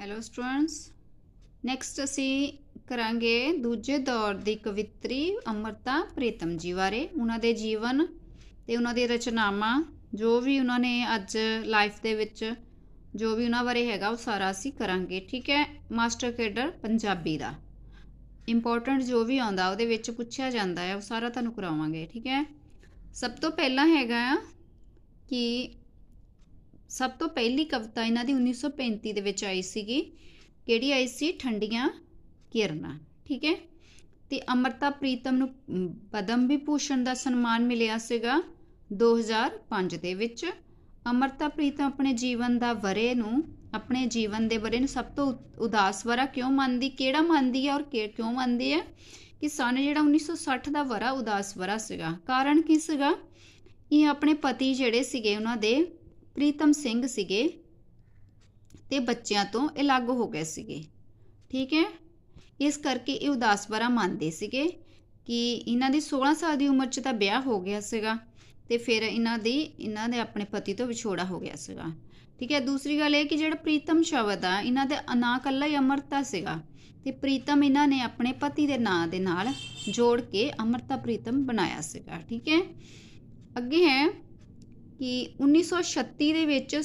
Hello students next ਅਸੀਂ ਕਰਾਂਗੇ ਦੂਜੇ ਦੌਰ ਦੀ ਕਵਿਤਰੀ ਅਮਰਤਾ ਪ੍ਰੀਤਮ ਜੀ ਬਾਰੇ। ਉਹਨਾਂ ਦੇ ਜੀਵਨ ਤੇ ਉਹਨਾਂ ਦੀ ਰਚਨਾਵਾਂ, ਜੋ ਵੀ ਉਹਨਾਂ ਨੇ ਅੱਜ ਲਾਈਫ ਦੇ ਵਿੱਚ, ਜੋ ਵੀ ਉਹਨਾਂ ਬਾਰੇ ਹੈਗਾ, ਉਹ ਸਾਰਾ ਅਸੀਂ ਕਰਾਂਗੇ। ਠੀਕ ਹੈ? ਮਾਸਟਰ ਕੇਡਰ ਪੰਜਾਬੀ ਦਾ। ਇੰਪੋਰਟੈਂਟ ਜੋ ਵੀ ਆਉਂਦਾ, ਉਹਦੇ ਵਿੱਚ ਪੁੱਛਿਆ ਜਾਂਦਾ ਹੈ। ਉਹ ਸਾਰਾ ਤੁਹਾਨੂੰ ਕਰਾਵਾਂਗੇ। ਠੀਕ ਹੈ? ਸਭ ਤੋਂ ਪਹਿਲਾਂ ਹੈਗਾ ਆ ਕਿ ਸਭ ਤੋਂ ਪਹਿਲੀ ਕਵਿਤਾ ਇਹਨਾਂ ਦੀ 1935 ਦੇ ਵਿੱਚ ਆਈ ਸੀਗੀ ਕਿਹੜੀ ਆਈ ਸੀ? ਠੰਡੀਆਂ ਕਿਰਨਾਂ ਠੀਕ ਹੈ? ਤੇ ਅਮਰਤਾ ਪ੍ਰੀਤਮ ਨੂੰ ਅਮ, ਪਦਮ ਵਿਭੂਸ਼ਣ ਦਾ ਸਨਮਾਨ ਮਿਲਿਆ ਸੀਗਾ 2005 ਦੇ ਵਿੱਚ। ਅਮਰਤਾ ਪ੍ਰੀਤਮ ਆਪਣੇ ਜੀਵਨ ਦਾ ਵਰੇ ਨੂੰ ਆਪਣੇ ਜੀਵਨ ਦੇ ਵਰੇ ਨੂੰ ਸਭ ਤੋਂ ਉ- ਉਦਾਸ ਵਰਾ ਕਿਉਂ ਮੰਨਦੀ ਕਿਹੜਾ ਮੰਨਦੀ ਹੈ ਔਰ ਕਿ- ਕਿਉਂ ਮੰਨਦੀ ਹੈ? ਕਿ ਸਨ ਜਿਹੜਾ 1960 ਦਾ ਵਰਾ ਉਦਾਸ ਵਰਾ ਸੀਗਾ। ਕਾਰਨ ਕੀ ਸੀਗਾ? ਕਿ ਆਪਣੇ ਪਤੀ ਜਿਹੜੇ ਸੀਗੇ ਉਹਨਾਂ ਦੇ ਪ੍ਰੀਤਮ ਸਿੰਘ ਸੀਗੇ ਤੇ ਬੱਚਿਆਂ ਤੋਂ ਅਲੱਗ ਹੋ ਗਏ ਸੀਗੇ। ਠੀਕ ਹੈ? ਇਸ ਕਰਕੇ ਇਹ ਉਦਾਸ ਵਰਾ ਮੰਨਦੇ ਸੀਗੇ ਕਿ ਇਹਨਾਂ ਦੀ 16 ਸਾਲ ਦੀ ਉਮਰ 'ਚ ਤਾਂ ਵਿਆਹ ਹੋ ਗਿਆ ਸੀਗਾ ਤੇ ਫਿਰ ਇਹਨਾਂ ਦੀ, ਇਹਨਾਂ ਦੇ ਆਪਣੇ ਪਤੀ ਤੋਂ ਵਿਛੋੜਾ ਹੋ ਗਿਆ ਸੀਗਾ। ਠੀਕ ਹੈ? ਦੂਸਰੀ ਗੱਲ ਇਹ ਕਿ ਜਿਹੜਾ ਪ੍ਰੀਤਮ ਸ਼ਬਦ ਆ, ਇਹਨਾਂ ਦੇ ਅਨਾ ਕੱਲਾ ਹੀ ਅਮਰਤਾ ਸੀਗਾ ਤੇ ਪ੍ਰੀਤਮ ਇਹਨਾਂ ਨੇ ਆਪਣੇ ਪਤੀ ਦੇ ਨਾਂ ਦੇ ਨਾਲ ਜੋੜ ਕੇ ਅਮਰਤਾ ਪ੍ਰੀਤਮ ਬਣਾਇਆ ਸੀਗਾ। ਠੀਕ ਹੈ? ਅੱਗੇ ਹੈ। ਕਿ 1936 ਦੇ ਵਿੱਚ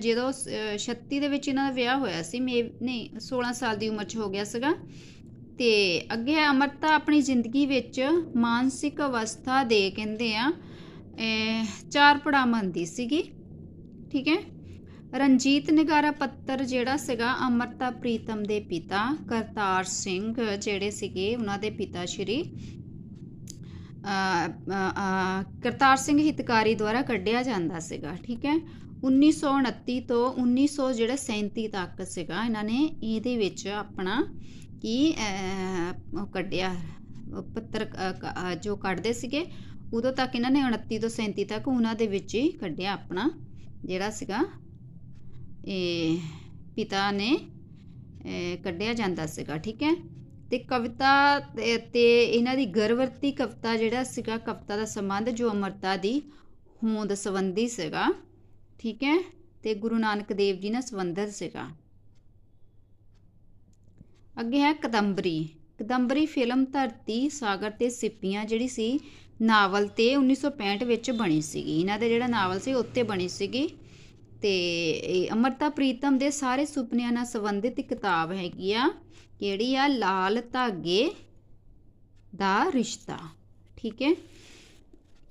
ਜਦੋਂ ਅਹ, 36 ਦੇ ਵਿੱਚ ਇਹਨਾਂ ਦਾ ਵਿਆਹ ਹੋਇਆ ਸੀ ਮੇ ਨਹੀਂ 16 ਸਾਲ ਦੀ ਉਮਰ 'ਚ ਹੋ ਗਿਆ ਸੀਗਾ। ਤੇ ਅੱਗੇ ਹੈ ਅਮਰਤਾ ਆਪਣੀ ਜ਼ਿੰਦਗੀ ਵਿੱਚ ਮਾਨਸਿਕ ਅਵਸਥਾ ਦੇ ਕਹਿੰਦੇ ਆ ਚਾਰ ਪੜਾਅ ਦੀ ਸੀਗੀ ਠੀਕ ਹੈ? ਰਣਜੀਤ ਨਿਗਾਰਾ ਪੱਤਰ ਜਿਹੜਾ ਸੀਗਾ ਅਮਰਤਾ ਪ੍ਰੀਤਮ ਦੇ ਪਿਤਾ ਕਰਤਾਰ ਸਿੰਘ ਜਿਹੜੇ ਸੀਗੇ ਉਹਨਾਂ ਦੇ ਪਿਤਾ ਸ਼੍ਰੀ ਕਰਤਾਰ ਸਿੰਘ ਹਿਤਕਾਰੀ ਦੁਆਰਾ ਕੱਢਿਆ ਜਾਂਦਾ ਸੀਗਾ, ਠੀਕ ਹੈ? 1929 ਤੋਂ 1900 ਜਿਹੜਾ 37 ਤੱਕ ਸੀਗਾ, ਇਹਨਾਂ ਨੇ ਇਹਦੇ ਵਿੱਚ ਆਪਣਾ ਕੀ ਉਹ ਕੱਢਿਆ ਪੱਤਰ ਜੋ ਕੱਢਦੇ ਸੀਗੇ, ਉਦੋਂ ਤੱਕ ਇਹਨਾਂ ਨੇ 29 ਤੋਂ 37 ਤੱਕ ਉਹਨਾਂ ਦੇ ਵਿੱਚ ਹੀ ਕੱਢਿਆ ਆਪਣਾ ਜਿਹੜਾ ਸੀਗਾ, ਇਹ, ਪਿਤਾ ਨੇ ਕੱਢਿਆ ਜਾਂਦਾ ਸੀਗਾ, ਠੀਕ ਹੈ? ਤੇ ਕਵਿਤਾ ਤੇ ਇਹਨਾਂ ਦੀ ਗਰਵਰਤੀ ਕਵਿਤਾ ਜਿਹੜਾ ਸੀਗਾ, ਕਵਿਤਾ ਦਾ ਸੰਬੰਧ ਜੋ ਅਮਰਤਾ ਦੀ ਹੋਂਦ ਸੰਬੰਧੀ ਸੀਗਾ, ਠੀਕ ਹੈ? ਤੇ ਗੁਰੂ ਨਾਨਕ ਦੇਵ ਜੀ ਨਾਲ ਸੰਬੰਧਿਤ ਸੀਗਾ। ਅੱਗੇ ਹੈ ਕਦੰਬਰੀ। ਕਦੰਬਰੀ ਫਿਲਮ ਧਰਤੀ, ਸਾਗਰ ਤੇ ਸਿੱਪੀਆਂ ਜਿਹੜੀ ਸੀ, ਨਾਵਲ ਤੇ 1965 ਵਿੱਚ ਬਣੀ ਸੀਗੀ। ਇਹਨਾਂ ਦਾ ਜਿਹੜਾ ਨਾਵਲ ਸੀ ਉੱਤੇ ਬਣੀ ਸੀਗੀ। ਤੇ ਇਹ ਅਮਰਤਾ ਪ੍ਰੀਤਮ ਦੇ ਸਾਰੇ ਸੁਪਨਿਆਂ ਨਾਲ ਸੰਬੰਧਿਤ ਕਿਤਾਬ ਹੈਗੀ ਆ, ਕਿਹੜੀ ਆ? ਲਾਲ ਧਾਗੇ ਦਾ ਰਿਸ਼ਤਾ। ਠੀਕ ਹੈ?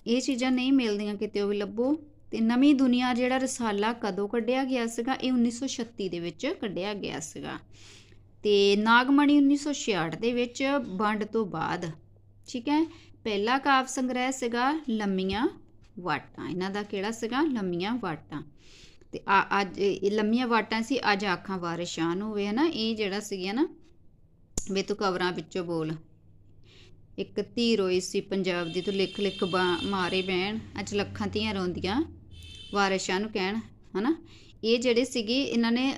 ਇਹ ਚੀਜ਼ਾਂ ਨਹੀਂ ਮਿਲਦੀਆਂ ਕਿਤੇ, ਉਹ ਵੀ ਲੱਭੋ। ਤੇ ਨਵੀਂ ਦੁਨੀਆ ਜਿਹੜਾ ਰਸਾਲਾ ਕਦੋਂ ਕੱਢਿਆ ਗਿਆ ਸੀਗਾ? ਇਹ 1936 ਦੇ ਵਿੱਚ ਕੱਢਿਆ ਗਿਆ ਸੀਗਾ। ਤੇ ਨਾਗਮਣੀ 1966 ਦੇ ਵਿੱਚ ਵੰਡ ਤੋਂ ਬਾਅਦ। ਠੀਕ ਹੈ? ਪਹਿਲਾ ਕਾਵ ਸੰਗ੍ਰਹਿ ਸੀਗਾ ਲੰਮੀਆਂ ਵਾਟਾਂ। ਇਹਨਾਂ ਦਾ ਕਿਹੜਾ ਸੀਗਾ? ਲੰਮੀਆਂ ਵਾਟਾਂ। ਤੇ ਆ ਅੱਜ ਲੰਮੀਆਂ ਵਾਟਾਂ ਸੀ ਅੱਜ ਆਖਾਂ ਵਾਰਿਸ਼ਾਨ ਹੋਵੇ ਹਨਾ ਇਹ ਜਿਹੜਾ ਸੀਗਾ ਨਾ ਵੇ ਤੂੰ ਕਵਰਾਂ ਵਿੱਚੋਂ ਬੋਲ। ਇੱਕ ਧੀ ਰੋਈ ਸੀ ਪੰਜਾਬ ਦੀ ਤੂੰ ਲਿਖ ਲਿਖ ਬਾ- ਮਾਰੇ ਬਹਿਣ ਅੱਜ ਲੱਖਾਂ ਧੀਆਂ ਰੋਂਦੀਆਂ ਵਾਰਿਸ਼ਾਂ ਨੂੰ ਕਹਿਣ ਹਨਾ। ਇਹ ਜਿਹੜੇ ਸੀਗੇ ਇਹਨਾਂ ਨੇ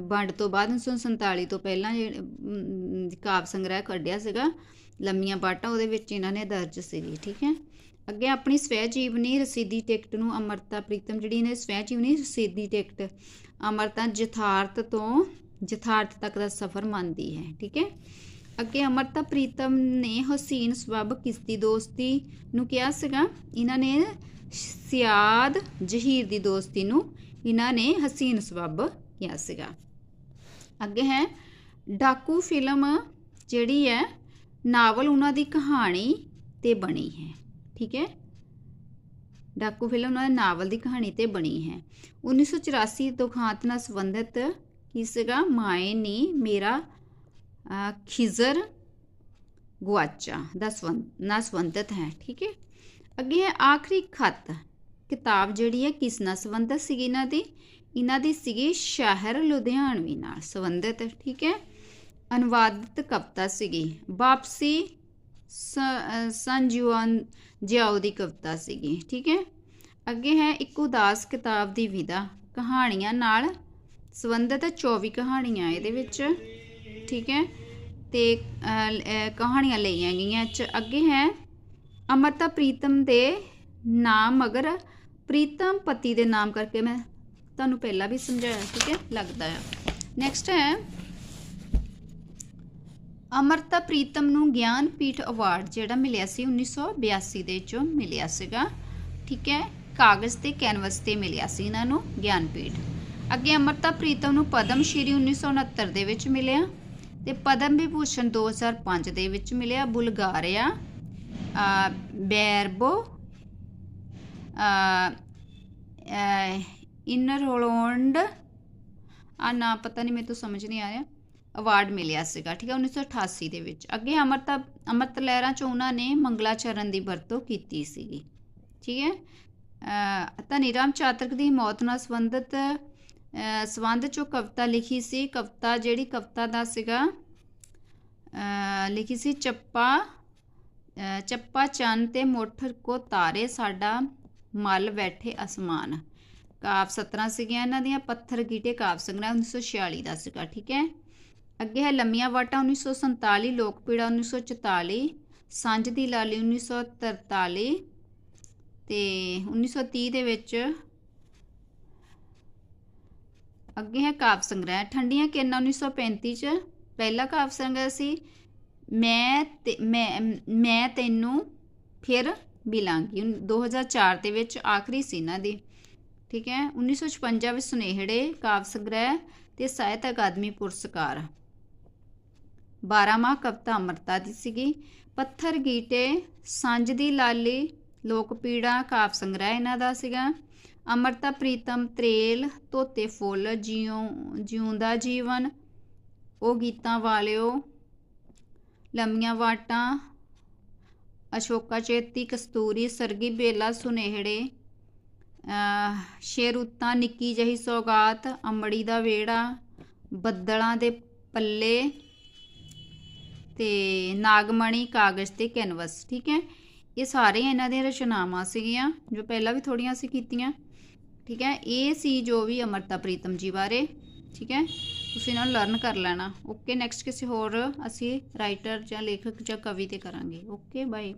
ਵੰਡ ਤੋਂ ਬਾਅਦ 1947 ਤੋਂ ਪਹਿਲਾਂ ਜਿਹੜੇ, ਕਾਵ ਸੰਗ੍ਰਹਿ ਕੱਢਿਆ ਸੀਗਾ ਲੰਮੀਆਂ ਬਾਟਾਂ ਉਹਦੇ ਵਿੱਚ ਇਹਨਾਂ ਨੇ ਦਰਜ ਸੀਗੀ ਠੀਕ ਹੈ। ਅੱਗੇ ਆਪਣੀ ਸਵੈ ਜੀਵਨੀ ਰਸੀਦੀ ਟਿਕਟ ਨੂੰ ਅਮਰਤਾ ਪ੍ਰੀਤਮ, ਜਿਹੜੀ ਨੇ ਸਵੈ ਜੀਵਨੀ ਰਸੀਦੀ ਟਿਕਟ ਅਮਰਤਾ ਯਥਾਰਥ ਤੋਂ ਜਥਾਰਥ ਤੱਕ ਦਾ ਸਫ਼ਰ ਮੰਨਦੀ ਹੈ, ਠੀਕ ਹੈ? ਅੱਗੇ ਅਮਰਤਾ ਪ੍ਰੀਤਮ ਨੇ ਹਸੀਨ ਸਬਬ ਕਿਸਤੀ ਦੋਸਤੀ ਨੂੰ ਕਿਹਾ ਸੀਗਾ। ਇਹਨਾਂ ਨੇ ਸਿਆਦ ਜਹੀਰ ਦੀ ਦੋਸਤੀ ਨੂੰ ਇਹਨਾਂ ਨੇ ਹਸੀਨ ਸਬਬ ਕਿਹਾ ਸੀਗਾ। ਅੱਗੇ ਹੈ, ਡਾਕੂ ਫਿਲਮ ਜਿਹੜੀ ਹੈ, ਨਾਵਲ ਉਹਨਾਂ ਦੀ ਕਹਾਣੀ ਤੇ ਬਣੀ ਹੈ। ਠੀਕ ਹੈ? ਡਾਕੂ ਫਿਲਮ ਉਹਨਾਂ ਦੇ ਨਾਵਲ ਦੀ ਕਹਾਣੀ ਤੇ ਬਣੀ ਹੈ। 1984 ਦੁਖਾਂਤ ਨਾਲ ਸੰਬੰਧਿਤ ਕੀ ਸੀਗਾ? ਮਾਏ ਨੇ ਮੇਰਾ ਖਿਜ਼ਰ ਗੁਆਚਾ ਦਾ ਸੰਬੰਧ ਨਾਲ ਸੰਬੰਧਿਤ ਹੈ, ਠੀਕ ਹੈ? ਅੱਗੇ ਹੈ ਆਖਰੀ ਖਤ। ਕਿਤਾਬ ਜਿਹੜੀ ਹੈ ਕਿਸ ਨਾਲ ਸੰਬੰਧਿਤ ਸੀਗੀ ਇਹਨਾਂ ਦੀ? ਇਹਨਾਂ ਦੀ ਸੀਗੀ ਸ਼ਹਿਰ ਲੁਧਿਆਣਵੀ ਨਾਲ ਸੰਬੰਧਿਤ, ਠੀਕ ਹੈ? ਅਨੁਵਾਦਿਤ ਕਵਿਤਾ ਸੀਗੀ। ਵਾਪਸੀ ਸ- ਸੰਜੀਵਨ ਜਿਉ ਦੀ ਕਵਿਤਾ ਸੀਗੀ, ਠੀਕ ਹੈ? ਅੱਗੇ ਹੈ ਇੱਕ ਉਦਾਸ ਕਿਤਾਬ ਦੀ ਵਿਦਾ, ਕਹਾਣੀਆਂ ਨਾਲ ਸੰਬੰਧਿਤ 24 ਕਹਾਣੀਆਂ ਇਹਦੇ ਵਿੱਚ, ਠੀਕ ਹੈ? ਤੇ ਕਹਾਣੀਆਂ ਲਈਆਂ ਗਈਆਂ ਚ, ਅੱਗੇ ਹੈ ਅਮਰਤਾ ਪ੍ਰੀਤਮ ਦੇ ਨਾਮ ਮਗਰ, ਪ੍ਰੀਤਮ ਪਤੀ ਦੇ ਨਾਮ ਕਰਕੇ ਮੈਂ ਤੁਹਾਨੂੰ ਪਹਿਲਾਂ ਵੀ ਸਮਝਾਇਆ, ਠੀਕ ਹੈ? ਲੱਗਦਾ ਆ ਨੈਕਸਟ ਹੈ ਅਮਰਤਾ ਪ੍ਰੀਤਮ ਨੂੰ ਗਿਆਨਪੀਠ ਅਵਾਰਡ ਜਿਹੜਾ ਮਿਲਿਆ ਸੀ 1982 ਦੇ ਵਿੱਚੋਂ ਮਿਲਿਆ ਸੀਗਾ। ਠੀਕ ਹੈ, ਕਾਗਜ਼ ਤੇ ਕੈਨਵਸ ਤੇ ਮਿਲਿਆ ਸੀ ਇਹਨਾਂ ਨੂੰ ਗਿਆਨਪੀਠ ਅੱਗੇ ਅਮਰਤਾ ਪ੍ਰੀਤਮ ਨੂੰ ਪਦਮ ਸ਼੍ਰੀ 1969 ਦੇ ਵਿੱਚ ਮਿਲਿਆ ਤੇ ਪਦਮ ਵਿਭੂਸ਼ਣ 2005 ਦੇ ਵਿੱਚ ਮਿਲਿਆ ਬੁਲਗਾਰੀਆ ਬੈਰਬੋ ਇਨਰ ਹੋਲੈਂਡ ਆ ਨਾ, ਪਤਾ ਨਹੀਂ ਮੈਨੂੰ ਤਾਂ ਸਮਝ ਨਹੀਂ ਆ ਰਿਹਾ। ਅਵਾਰਡ ਮਿਲਿਆ ਸੀਗਾ ਠੀਕ ਹੈ 1988 ਦੇ ਵਿੱਚ। ਅੱਗੇ ਅਮਰਤਾ ਅਮਰਤ ਲਹਿਰਾਂ ਚ ਉਹਨਾਂ ਨੇ ਮੰਗਲਾਚਰਨ ਦੀ ਵਰਤੋਂ ਕੀਤੀ ਸੀਗੀ ਠੀਕ ਹੈ? ਅ, ਧਨੀ ਰਾਮ ਚਾਤਰਕ ਦੀ ਮੌਤ ਨਾਲ ਸੰਬੰਧਿਤ ਅ, ਸੰਬੰਧ ਚੋਂ ਕਵਿਤਾ ਲਿਖੀ ਸੀ। ਕਵਿਤਾ ਜਿਹੜੀ ਕਵਿਤਾ ਦਾ ਸੀਗਾ ਲਿਖੀ ਸੀ ਚੱਪਾ ਚੱਪਾ ਚੰਨ ਤੇ ਮੋਠਰ ਕੋ ਤਾਰੇ ਸਾਡਾ ਮਲ ਬੈਠੇ ਅਸਮਾਨ। ਕਾਵ 17 ਸੀਗੀਆਂ ਇਹਨਾਂ ਦੀਆਂ ਪੱਥਰ ਗੀਟੇ ਕਾਵ ਸੰਗ੍ਰਹਿ 1946 ਦਾ ਸੀਗਾ ਠੀਕ ਹੈ? ਅੱਗੇ ਹੈ ਲੰਮੀਆਂ ਵਾਟਾਂ 1947 ਲੋਕ ਪੀੜਾ 1944 ਸਾਂਝ ਦੀ ਲਾਲੀ 1943 ਤੇ 1930 ਦੇ ਵਿੱਚ ਅੱਗੇ ਹੈ ਕਾਵ ਸੰਗ੍ਰਹਿ। ਠੰਡੀਆਂ ਕਿਰਨਾਂ 1935 ਚ ਪਹਿਲਾ ਕਾਵ ਸੰਗ੍ਰਹਿ ਸੀ, ਮੈਂ ਮੈਂ ਮੈਂ ਤੈਨੂੰ ਫਿਰ ਮਿਲਾਂਗੀ। ਉਨ- 2004 ਦੇ ਵਿੱਚ ਆਖਰੀ ਸੀ ਇਹਨਾਂ ਦੀ। ਠੀਕ ਹੈ? 1956 ਵਿੱਚ ਸੁਨੇਹੜੇ, ਕਾਵ ਸੰਗ੍ਰਹਿ ਤੇ ਸਾਹਿਤ ਅਕਾਦਮੀ ਪੁਰਸਕਾਰ। 12 ਮਾਹ ਕਵਿਤਾ ਅਮਰਤਾ ਦੀ ਸੀਗੀ। ਪੱਥਰ ਗੀਟੇ ਸੰਜ ਦੀ ਲਾਲੀ, ਲੋਕ ਪੀੜਾ, ਕਾਵ ਸੰਗ੍ਰਹਿ ਇਹਨਾਂ ਦਾ ਸੀਗਾ। ਅਮਰਤਾ ਪ੍ਰੀਤਮ, ਤਰੇਲ, ਧੋਤੇ ਫੁੱਲ, ਜਿਉਂ, ਜਿਉਂਦਾ ਜੀਵਨ, ਉਹ ਗੀਤਾਂ ਵਾਲਿਓ, ਲੰਮੀਆਂ ਵਾਟਾਂ, ਅਸ਼ੋਕਾ ਚੇਤੀ, ਕਸਤੂਰੀ, ਸਰਗੀ ਬੇਲਾ, ਸੁਨੇਹੜੇ, ਅਹ, ਸ਼ੇਰੂਤਾਂ, ਨਿੱਕੀ ਜਹੀ ਸੌਗਾਤ, ਅੰਮੜੀ ਦਾ ਵੇੜਾ, ਬੱਦਲਾਂ ਦੇ ਪੱਲੇ ਤੇ ਨਾਗਮਣੀ ਕਾਗਜ਼ ਤੇ ਕੈਨਵਸ, ਠੀਕ ਹੈ? ਇਹ ਸਾਰੇ ਇਹਨਾਂ ਦੀਆਂ ਰਚਨਾਵਾਂ ਸੀਗੀਆਂ, ਜੋ ਪਹਿਲਾਂ ਵੀ ਥੋੜੀਆਂ ਸੀ ਕੀਤੀਆਂ, ਠੀਕ ਹੈ? ਇਹ ਸੀ ਜੋ ਵੀ ਅਮਰਤਾ ਪ੍ਰੀਤਮ ਜੀ ਬਾਰੇ, ਠੀਕ ਹੈ? ਤੁਸੀਂ ਇਹਨਾਂ ਨੂੰ ਲਰਨ ਕਰ ਲੈਣਾ। ਓਕੇ ਨੈਕਸਟ ਕਿਸੇ ਹੋਰ ਅਸੀਂ ਰਾਈਟਰ ਜਾਂ ਲੇਖਕ ਜਾਂ ਕਵੀ ਤੇ ਕਰਾਂਗੇ। Okay bye